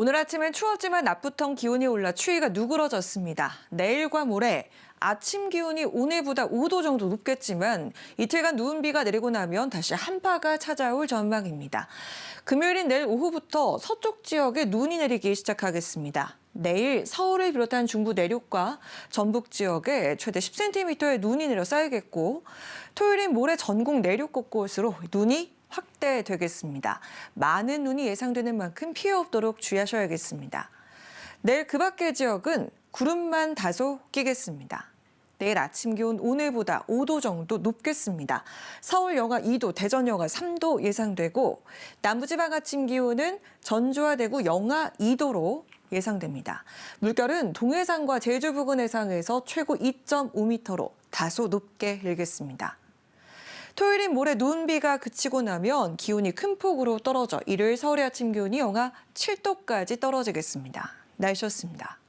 오늘 아침엔 추웠지만 낮부터 기온이 올라 추위가 누그러졌습니다. 내일과 모레 아침 기온이 오늘보다 5도 정도 높겠지만 이틀간 누운 비가 내리고 나면 다시 한파가 찾아올 전망입니다. 금요일인 내일 오후부터 서쪽 지역에 눈이 내리기 시작하겠습니다. 내일 서울을 비롯한 중부 내륙과 전북 지역에 최대 10cm의 눈이 내려 쌓이겠고 토요일인 모레 전국 내륙 곳곳으로 눈이 확대되겠습니다. 많은 눈이 예상되는 만큼 피해 없도록 주의하셔야겠습니다. 내일 그 밖의 지역은 구름만 다소 끼겠습니다. 내일 아침 기온 오늘보다 5도 정도 높겠습니다. 서울 영하 2도, 대전 영하 3도 예상되고 남부지방 아침 기온은 전주와 대구 영하 2도로 예상됩니다. 물결은 동해상과 제주 부근 해상에서 최고 2.5m로 다소 높게 일겠습니다. 토요일인 모레 눈비가 그치고 나면 기온이 큰 폭으로 떨어져 일요일 서울의 아침 기온이 영하 7도까지 떨어지겠습니다. 날씨였습니다.